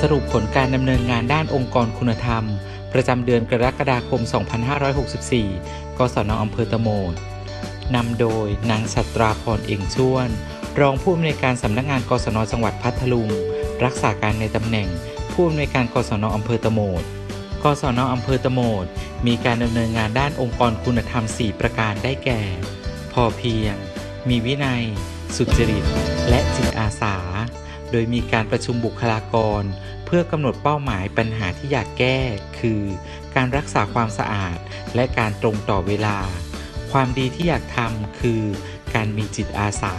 สรุปผลการดำเนินงานด้านองค์กรคุณธรรม ประจำเดือนกรกฎาคม 2564 กศนอำเภอตะโมดนำโดยนางสัตราพรเอ่งช่วน รองผู้อำนวยการสำนักงานกศนจังหวัดพัทลุง รักษาการในตำแหน่ง ผู้อำนวยการกศนอำเภอตะโมดกศนอำเภอตะโมดมีการดำเนินงานด้านองค์กรคุณธรรม 4 ประการได้แก่ พอเพียง มีวินัย สุจริต และจิตอาสา โดยมีการประชุมบุคลากร เพื่อกำหนดเป้าหมายปัญหาที่อยากแก้ คือ การรักษาความสะอาด และการตรงต่อเวลา ความดีที่อยากทำคือ การมีจิตอาสา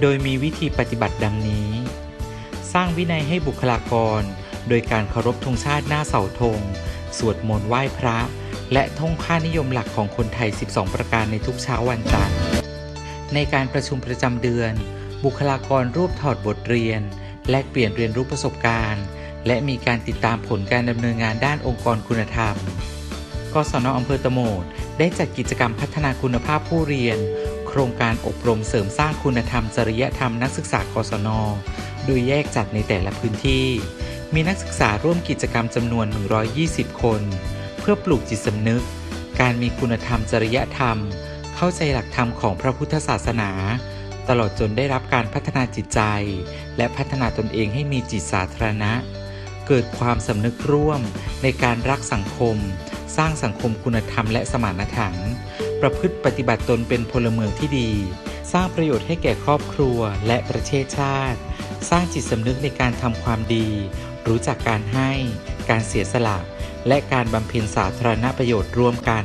โดยมีวิธีปฏิบัติดังนี้ สร้างวินัยให้บุคลากร โดยการเคารพธงชาติหน้าเสาธง สวดมนต์ไหว้พระ และท่องค่านิยมหลักของคนไทย 12 ประการในทุกเช้าวันจันทร์ในการประชุมประจำเดือน บุคลากรรวบถอดบทเรียน แลกเปลี่ยนเรียนรู้ประสบการณ์ และมีการติดตามผลการดำเนินงานด้านองค์กรคุณธรรม กศนอำเภอตะโมดได้จัดกิจกรรมพัฒนาคุณภาพผู้เรียน โครงการอบรมเสริมสร้างคุณธรรมจริยธรรมนักศึกษากศน โดยแยกจัดในแต่ละพื้นที่ มีนักศึกษาร่วมกิจกรรมจำนวน 120 คน เพื่อปลูกจิตสำนึก การมีคุณธรรมจริยธรรม เข้าใจหลักธรรมของพระพุทธศาสนา ตลอดจนได้รับการพัฒนาจิตใจ และพัฒนาตนเองให้มีจิตสาธารณะ เกิดความสำนึกร่วมในการรักสังคม สร้างสังคมคุณธรรมและสมานฉันท์ประพฤติปฏิบัติตนเป็นพลเมืองที่ดี สร้างประโยชน์ให้แก่ครอบครัวและประเทศชาติ สร้างจิตสำนึกในการทำความดี รู้จักการให้ การเสียสละ และการบำเพ็ญสาธารณประโยชน์ร่วมกัน